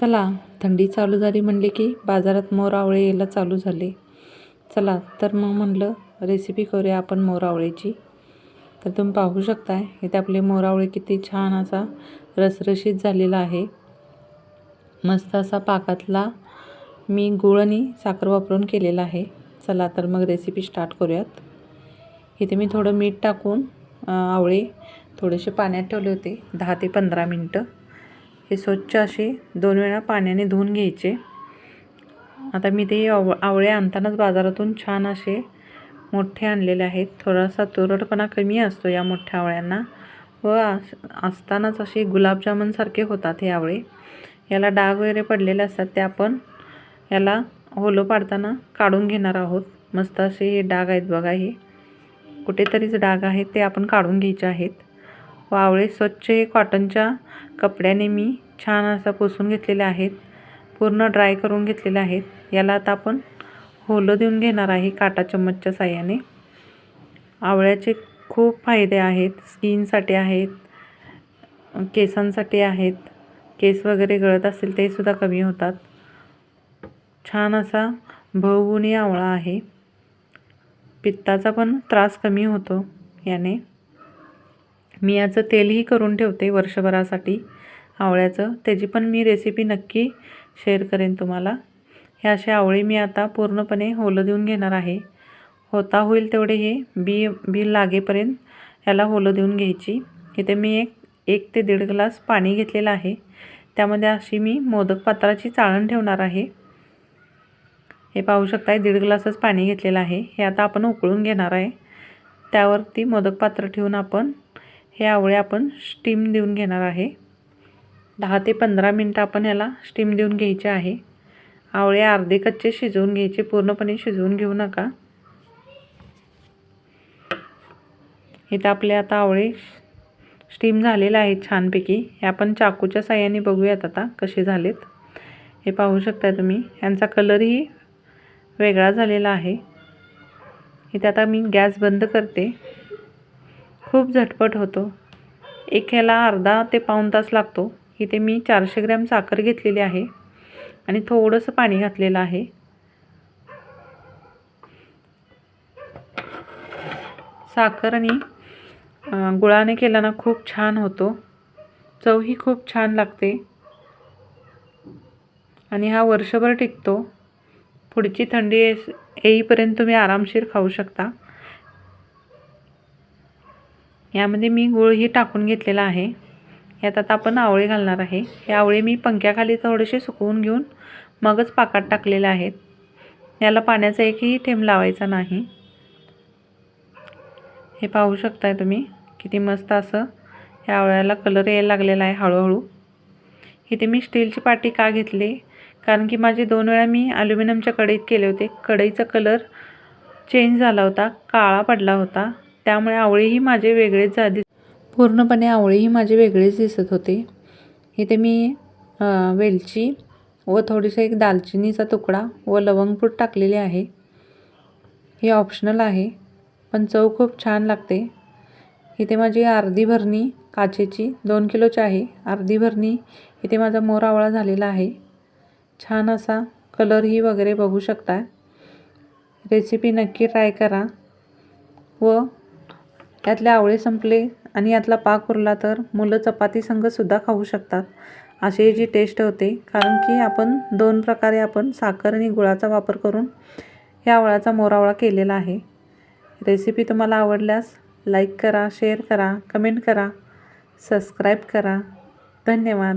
चला थंडी चालू झाली म्हणले की बाजारात मोरावळे यायला चालू झाले. चला तर मग म्हणलं रेसिपी करूया आपण मोरावळेची तर तुम्ही पाहू शकताय इथे आपले मोरावळे किती छान असा रसरशीत झालेला आहे. मस्त असा पाकातला मी गुळ आणि साखर वापरून केलेला आहे. चला तर मग रेसिपी स्टार्ट करूयात. इथे मी थोडं मीठ टाकून आवळे थोडेसे पाण्यात ठेवले होते दहा ते पंधरा मिनटं. ते स्वच्छ असे दोन वेळा पाण्याने धुवून घ्यायचे. आता मी ते आव आवळे आणतानाच बाजारातून छान असे मोठे आणलेले आहेत. थोडासा तुरटपणा कमी असतो या मोठ्या आवळ्यांना. व अस असतानाच असे गुलाबजामुनसारखे होतात हे आवळे. याला डाग वगैरे पडलेले असतात ते आपण याला होलो पाडताना काढून घेणार आहोत. मस्त असे हे डाग आहेत बघा हे. कुठेतरीच डाग आहेत ते आपण काढून घ्यायचे आहेत. व आवळे स्वच्छ हे कॉटनच्या कपड्याने मी छान असा पुसून घेतलेल्या आहेत. पूर्ण ड्राय करून घेतलेले आहेत. याला आता आपण होलं देऊन घेणार आहे काटा चम्मचच्या साह्याने. आवळ्याचे खूप फायदे आहेत. स्किनसाठी आहेत. केसांसाठी आहेत. केस वगैरे गळत असतील ते सुद्धा कमी होतात. छान असा भवगुणी आवळा आहे. पित्ताचा पण त्रास कमी होतो याने. मी याचं तेलही करून ठेवते वर्षभरासाठी. आवळ्याचं. त्याची पण मी रेसिपी नक्की शेअर करेन तुम्हाला. हे असे आवळी मी आता पूर्णपणे होलं देऊन घेणार आहे. होता होईल तेवढे हे. बी बी लागेपर्यंत याला होलं देऊन घ्यायची. इथे मी एक एक ते दीड ग्लास पाणी घेतलेलं आहे. त्यामध्ये अशी मी मोदक पात्राची चाळण ठेवणार आहे. हे पाहू शकताय दीड ग्लासच पाणी घेतलेलं आहे. हे आता आपण उकळून घेणार आहे. त्यावरती मोदक पात्र ठेवून आपण हे आवळे आपण स्टीम देऊन घेणार आहे. दहा ते पंधरा मिनटं आपण याला स्टीम देऊन घ्यायचे आहे. आवळे अर्धे कच्चे शिजवून घ्यायचे पूर्णपणे शिजवून घेऊ नका. इथं आपले आता आवळे स्टीम झालेले आहेत छानपैकी. हे आपण चाकूच्या साह्याने बघूयात आता कसे झालेत. हे पाहू शकता तुम्ही. यांचा कलरही वेगळा झालेला आहे. इथे आता मी गॅस बंद करते. खूप झटपट होतो. एक ह्याला अर्धा ते पाऊण तास लागतो. इथे मी चारशे ग्रॅम साखर घेतलेली आहे आणि थोडंसं पाणी घातलेलं आहे. साखर आणि गुळाने केला ना खूप छान होतो. चवही खूप छान लागते. आणि हा वर्षभर टिकतो. पुढची थंडी येईपर्यंत तुम्ही आरामशीर खाऊ शकता. यामध्ये मी गुळही टाकून घेतलेला आहे. यात आता आपण आवळे घालणार आहे. हे आवळे मी पंख्याखाली थोडेसे सुकवून घेऊन मगच पाकात टाकलेले आहेत. याला पाण्याचा एकही थेंब लावायचा नाही. हे पाहू शकताय तुम्ही किती मस्त असं ह्या आवळ्याला कलर यायला लागलेला आहे हळूहळू. इथे मी स्टीलची पाटी का घेतली? कारण की माझे दोन वेळा मी ॲल्युमिनियमच्या कढईत केले होते. कढईचा कलर चेंज झाला होता काळा पडला होता. त्यामुळे आवळेही माझे वेगळेच जा पूर्णपणे आवळीही माझे वेगळेच दिसत होते. इथे मी वेलची व थोडीसं एक दालचिनीचा तुकडा व लवंगपूड टाकलेली आहे. हे ऑप्शनल आहे पण चव खूप छान लागते. इथे माझी अर्धी भरणी काचेची दोन किलोची आहे. अर्धी भरणी इथे माझा मोर आवळा झालेला आहे. छान असा कलरही वगैरे बघू शकता. रेसिपी नक्की ट्राय करा. व त्यातले आवळे संपले. आणि यातला पाक उरला तर मुलं चपाती संगसुद्धा खाऊ शकतात. अशी जी टेस्ट होते कारण की आपण दोन प्रकारे आपण साखर आणि गुळाचा वापर करून या आवळाचा मोरावळा केलेला आहे. रेसिपी तुम्हाला आवडल्यास लाईक करा शेअर करा कमेंट करा सबस्क्राईब करा. धन्यवाद.